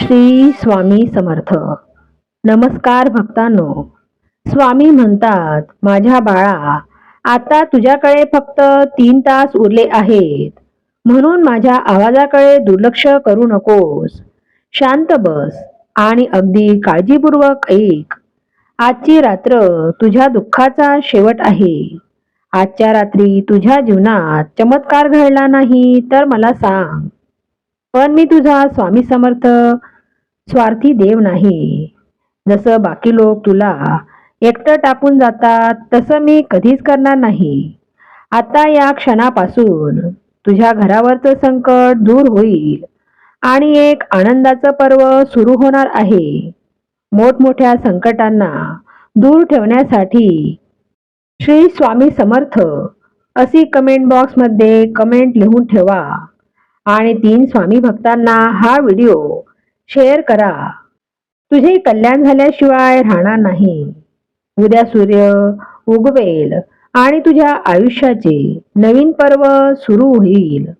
श्री स्वामी समर्थ. नमस्कार भक्तांनो. स्वामी म्हणतात माझ्या बाळा आता तुझ्याकडे फक्त तीन तास उरले आहेत. म्हणून माझ्या आवाजाकडे दुर्लक्ष करू नकोस. शांत बस आणि अगदी काळजीपूर्वक ऐक. आजची रात्र तुझ्या दुःखाचा शेवट आहे. आजच्या रात्री तुझ्या जीवनात चमत्कार घडला नाही तर मला सांग. पण मी तुझा स्वामी समर्थ स्वार्थी देव नाही. जसं बाकी लोक तुला एकटं टाकून जातात तसं मी कधीच करणार नाही. आता या क्षणापासून तुझ्या घरावरचं संकट दूर होईल आणि एक आनंदाचं पर्व सुरू होणार आहे. मोठमोठ्या संकटांना दूर ठेवण्यासाठी श्री स्वामी समर्थ अशी कमेंट बॉक्समध्ये कमेंट लिहून ठेवा. आणि तीन स्वामी भक्तांना हा व्हिडिओ शेअर करा. तुझे कल्याण झाल्याशिवाय राहणार नाही. उद्या सूर्य उगवेल आणि तुझ्या आयुष्याचे नवीन पर्व सुरू होईल.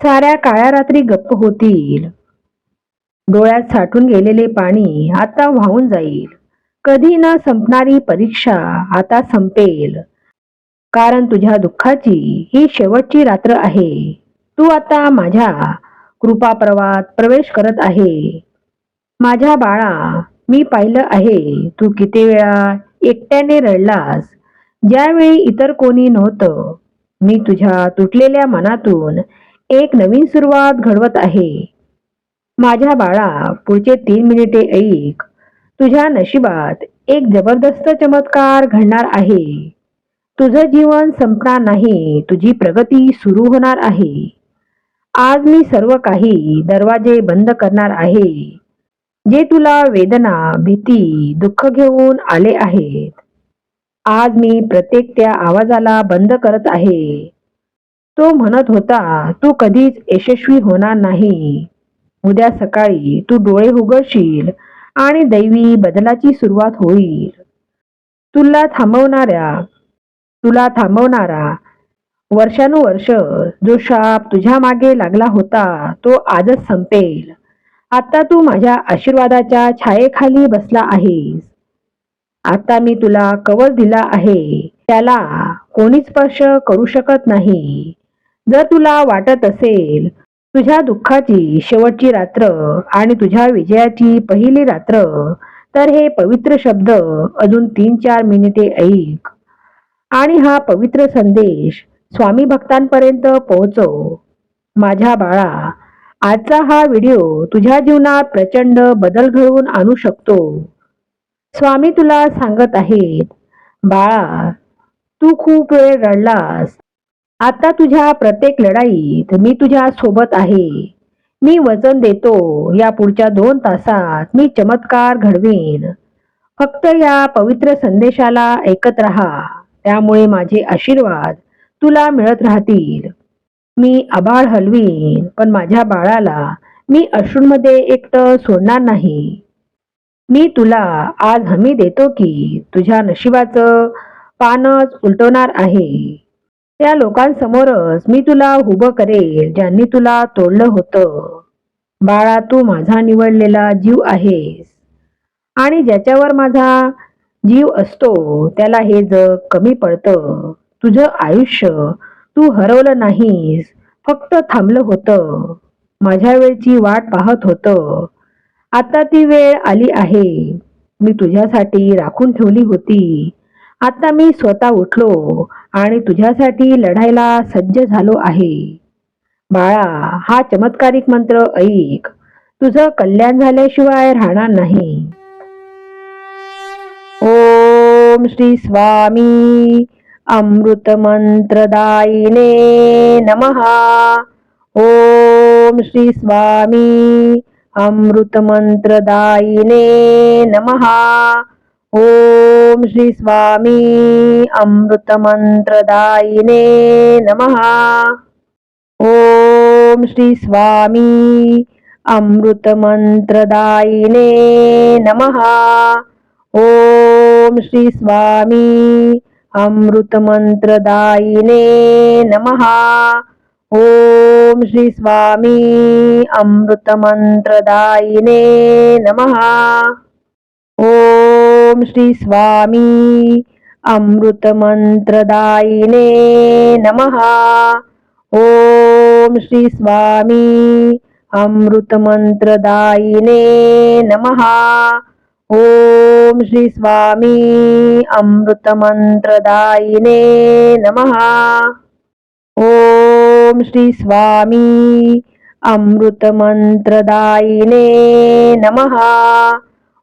साऱ्या काळ्या रात्री गप्प होतील. डोळ्यात साठून गेलेले पाणी आता वाहून जाईल. कधी न संपणारी परीक्षा आता संपेल. कारण तुझ्या दुःखाची ही शेवटची रात्र आहे. तू आता माझ्या कृपाप्रवात प्रवेश करत आहे. माझ्या बाळा मी पाहिलं आहे तू किती वेळा एकट्याने रडलास. ज्यावेळी इतर कोणी नव्हतं मी तुझ्या तुटलेल्या मनातून एक नवीन सुरुवात घडवत आहे. माझ्या बाळा पुढचे तीन मिनिटे ऐक. तुझ्या नशिबात एक जबरदस्त चमत्कार घडणार आहे. तुझं जीवन संपणार नाही तुझी प्रगती सुरू होणार आहे. आज मी सर्व काही दरवाजे बंद करणार आहे. जे तुला वेदना भीती दुःख घेऊन आले आहेत आज मी प्रत्येक त्या आवाजाला बंद करत आहे. तो म्हणत होता तू कधीच यशस्वी होणार नाही. उद्या सकाळी तू डोळे उघडशील आणि दैवी बदलाची सुरुवात होईल. तुला थांबवणाऱ्या तुला थांबवणारा वर्षानुवर्ष जो शाप तुझ्या मागे लागला होता तो आजच संपेल. आता तू माझ्या आशीर्वादाच्या छायेखाली बसला आहेस. आता मी तुला कवच दिला आहे. त्याला कोणी स्पर्श करू शकत नाही. जर तुला वाटत असेल तुझ्या दुःखाची शेवटची रात्र आणि तुझ्या विजयाची पहिली रात्र तर हे पवित्र शब्द अजून तीन चार मिनिटे ऐक. आणि हा पवित्र संदेश स्वामी भक्तांपर्यंत पोहोचव माझ्या बाळा आजचा हा व्हिडिओ तुझ्या जीवनात प्रचंड बदल घडवून आणू शकतो. स्वामी तुला सांगत आहेत बाळा तू खूप वेळ रडलास. आता तुझ्या प्रत्येक लढाईत मी तुझ्या सोबत आहे. मी वचन देतो. या पुढच्या दोन तासात मी चमत्कार घडवीन. फक्त या पवित्र संदेशाला ऐकत राहा. त्यामुळे माझे आशीर्वाद तुला मिळत राहतील. मी आबाळ हलवीन पण माझ्या बाळाला मी अश्रूंमध्ये एकटं सोडणार नाही. मी तुला आज हमी देतो की तुझ्या नशिबाचं पानच उलटवणार आहे. त्या लोकांसमोरच मी तुला उभं करेल ज्यांनी तुला तोडलं होतं. बाळा तू माझा निवडलेला जीव आहेस. आणि ज्याच्यावर माझा जीव असतो त्याला हे जग कमी पडतं. तुझं आयुष्य तू हरवलं नाहीस फक्त थांबलं होतं. माझ्या वेळची वाट पाहत होतं. आता ती वेळ आली आहे. मी तुझ्यासाठी राखून ठेवली होती. आता मी स्वतः उठलो आणि तुझ्यासाठी लढायला सज्ज झालो आहे. बाळा हा चमत्कारिक मंत्र ऐक. तुझं कल्याण झाल्याशिवाय राहणार नाही. ओम श्री स्वामी अमृतमन्त्रदायिने नमः। ॐ श्री स्वामी अमृतमन्त्रदायिने नमः। ॐ श्री स्वामी अमृतमन्त्रदायिने नमः। ॐ श्री स्वामी अमृतमन्त्रदायिने नमः। ॐ श्री स्वामी अमृतमन्त्रदायिने नमः। ॐ श्री स्वामी अमृतमन्त्रदायिने नमः। ॐ श्री स्वामी अमृतमन्त्रदायिने नमः। ॐ श्री स्वामी अमृतमन्त्रदायिने नमः। ओम श्री स्वामी अमृतमंत्रदायिने नमः। ओम श्री स्वामी अमृतमंत्रदायिने नमः।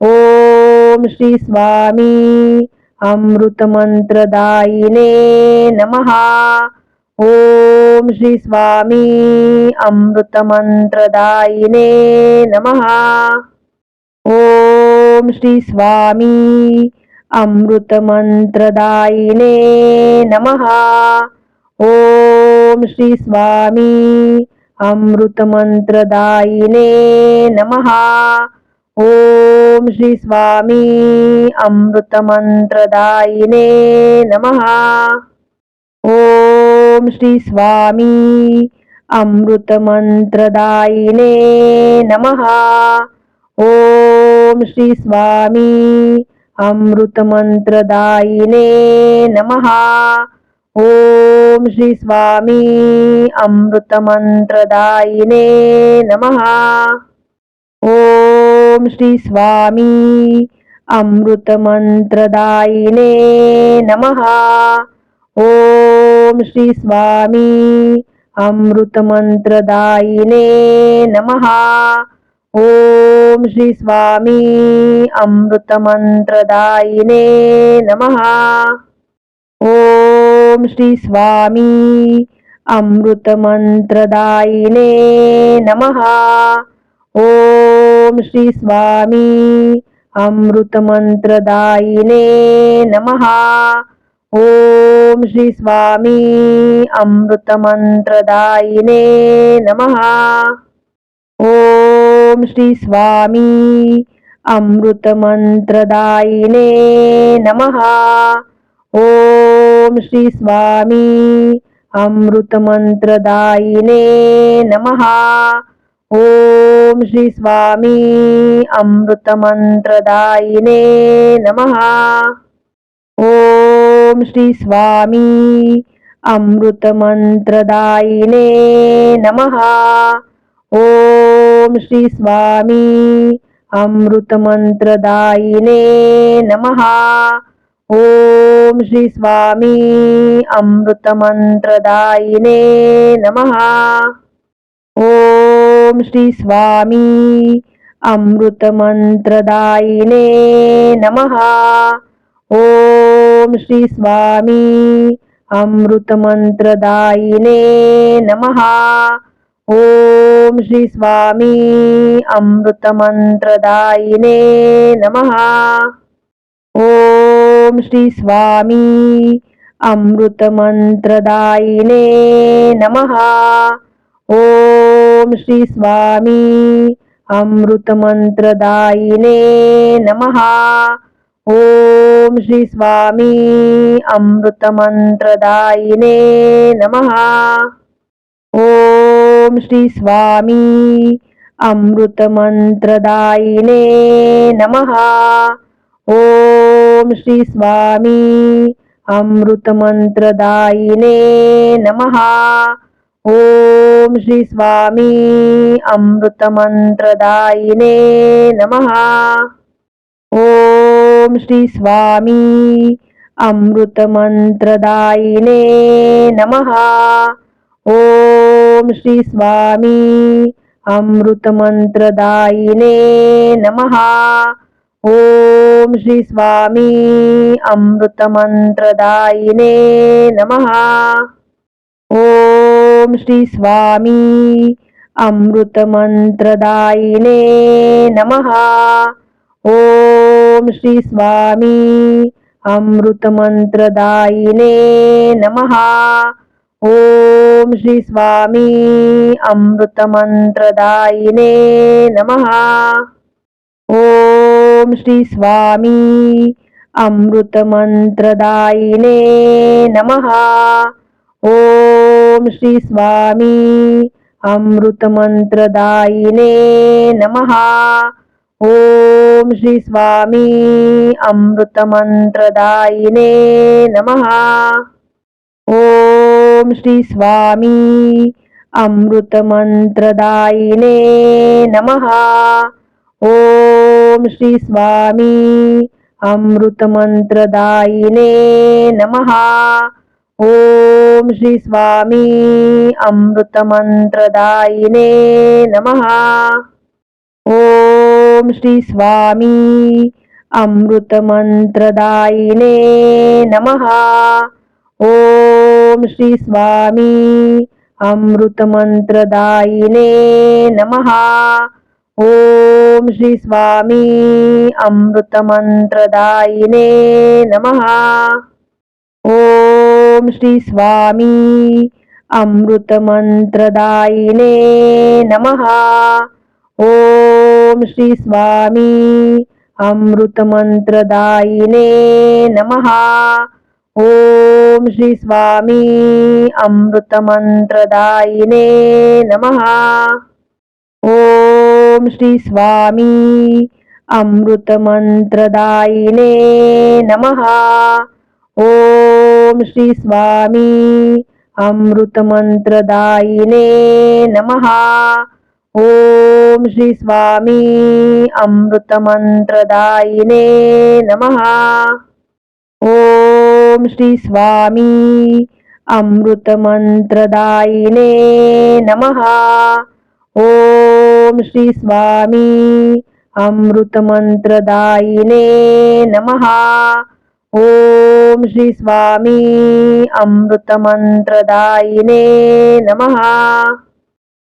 ओम श्री स्वामी अमृतमंत्रदायिने नमः। ओम श्री स्वामी अमृतमंत्रदायिने नमः। ओम श्री स्वामी अमृतमंत्रदायिने नमः। ओम श्री स्वामी अमृतमंत्रदायिने नमः। ओम श्री स्वामी अमृतमंत्रदायिने नमः। ओम श्री स्वामी अमृतमंत्रदायिने नमः। ओम श्री स्वामी अमृतमन्त्रदायिने नमः। ओम श्री स्वामी अमृतमन्त्रदायिने नमः। ओम श्री स्वामी अमृतमन्त्रदायिने नमः। ओम श्री स्वामी अमृतमन्त्रदायिने नमः। ओम श्री स्वामी अमृतमंत्रदायिने नमः। ओम श्री स्वामी अमृतमंत्रदायिने नमः। ओम श्री स्वामी अमृतमंत्रदायिने नमः। ओम श्री स्वामी अमृतमन्त्रदायिने नमः। ओम श्री स्वामी अमृतमंत्रदायिने नमः। ओम श्री स्वामी अमृतमंत्रदायिने नमः। ओम श्री स्वामी अमृतमंत्रदायिने नमः। ओम श्री स्वामी अमृतमंत्रदायिने नमः। ओम श्री स्वामी अमृतमंत्रदायिने नमः। ओम श्री स्वामी अमृतमंत्रदायिने नमः। ओम श्री स्वामी अमृतमंत्रदायिने नमः। ओम श्री स्वामी अमृतमंत्रदायिने नमः। ओम श्री स्वामी अमृतमंत्रदायिने नमः। ओम श्री स्वामी अमृतमंत्रदायिने नमः। ओम श्री स्वामी अमृतमंत्रदायिने नमः। ओम श्री स्वामी अमृतमंत्रदायिने नमः। ओम श्री स्वामी अमृतमंत्रदायिने नमः। ओम श्री स्वामी अमृतमंत्रदायिने नमः। ओम श्री स्वामी अमृतमंत्रदायिने नमः। ओम श्री स्वामी अमृतमंत्रदायिने नमः। ओम श्री स्वामी अमृतमंत्रदायिने नमः। ओम श्री स्वामी अमृतमंत्रदायिने नमः। ओम श्री स्वामी अमृतमंत्रदायिने नमः। ओम श्री स्वामी अमृतमंत्रदायिने नमः। ओम श्री स्वामी अमृतमंत्रदायिने नमः। ओम श्री स्वामी अमृतमंत्रदायिने नमः। ओम ओम श्री स्वामी अमृतमंत्रदायिने नमः। ओम श्री स्वामी अमृतमंत्रदायिने नमः। ओम श्री स्वामी अमृतमंत्रदायिने नमः। ओम श्री स्वामी अमृतमंत्रदायिने नमः। ओम श्री स्वामी अमृतमंत्रदायिने नमः। ओम श्री स्वामी अमृतमंत्रदायिने नमः। ओम श्री स्वामी अमृतमंत्रदायिने नमः। ओम श्री स्वामी अमृतमंत्रदायिने नमः। ओम श्री स्वामी अमृतमंत्रदायिने नमः। ओम श्री स्वामी अमृतमंत्रदायिने नमः। ओम श्री स्वामी अमृतमंत्रदायिने नमः। ओम श्री स्वामी अमृतमंत्रदायिने नमः। ओम श्री स्वामी अमृतमंत्रदायिने नमः। ओम श्री स्वामी अमृतमंत्रदायिने नमः। ओम श्री स्वामी अमृतमंत्रदायिने नमः। ओम श्री स्वामी अमृतमंत्रदायिने नमः। ओम श्री स्वामी अमृतमंत्रदायिने नमः।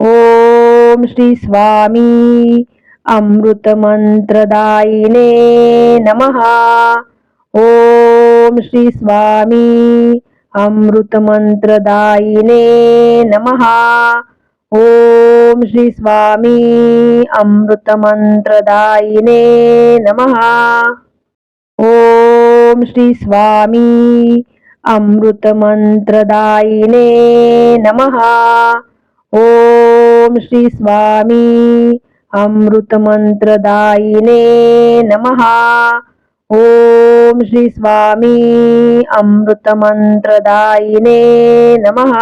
ओम श्री स्वामी अमृतमंत्रदायिने नमः। ओम श्री स्वामी अमृतमंत्रदायिने नमः। ओम श्री स्वामी अमृतमंत्रदायिने नमः। ओम श्री स्वामी अमृतमंत्रदायिने नमः। ओम श्री स्वामी अमृतमंत्रदायिने नमः। ओम श्री स्वामी अमृतमंत्रदायिने नमः।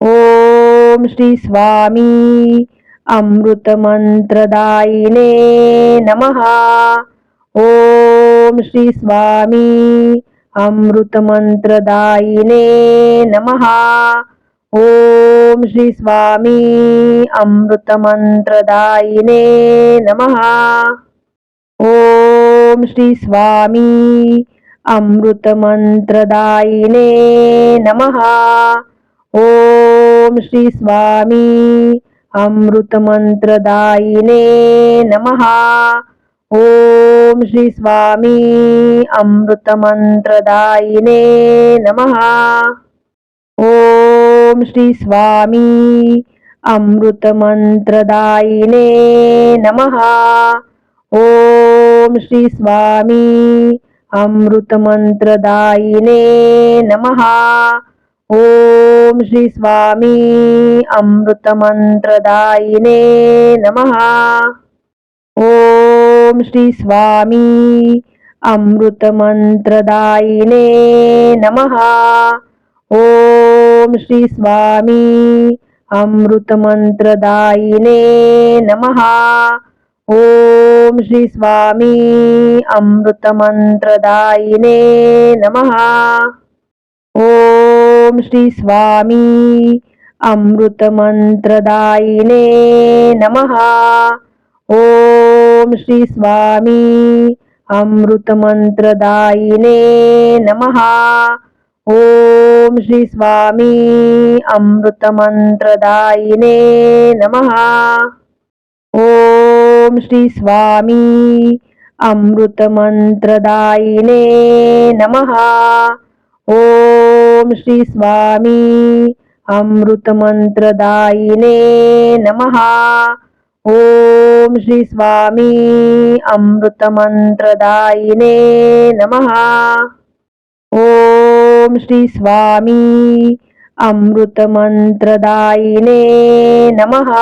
ओम श्री स्वामी अमृतमंत्रदायिने नमः। ओम श्री स्वामी अमृतमंत्रदायिने नमः। ओम श्री स्वामी अमृतमंत्रदायिने नमः। ओम श्री स्वामी अमृतमंत्रदायिने नमः। ओम श्री स्वामी अमृतमंत्रदायिने नमः। ओम श्री स्वामी अमृतमंत्रदायिने नमः। ओम श्री स्वामी अमृतमंत्रदायिने नमः। ओम श्री स्वामी अमृतमंत्रदायिने नमः। ओम श्री स्वामी अमृतमंत्रदायिने नमः। ओम श्री स्वामी अमृतमंत्रदायिने नमः। ओम श्री स्वामी अमृतमंत्रदायिने नमः। ओम श्री स्वामी अमृतमंत्रदायिने नमः। ओम श्री स्वामी अमृतमंत्रदायिने नमः। ओम श्री स्वामी अमृतमंत्रदायिने नमः। ओम श्री स्वामी अमृतमन्त्रदायिने नमः। ओम श्री स्वामी अमृतमंत्रदायिने नमः। ओम श्री स्वामी अमृतमंत्रदायिने नमः। ओम श्री स्वामी अमृतमंत्रदायिने नमः। ओम श्री स्वामी अमृतमंत्रदायिने नमः।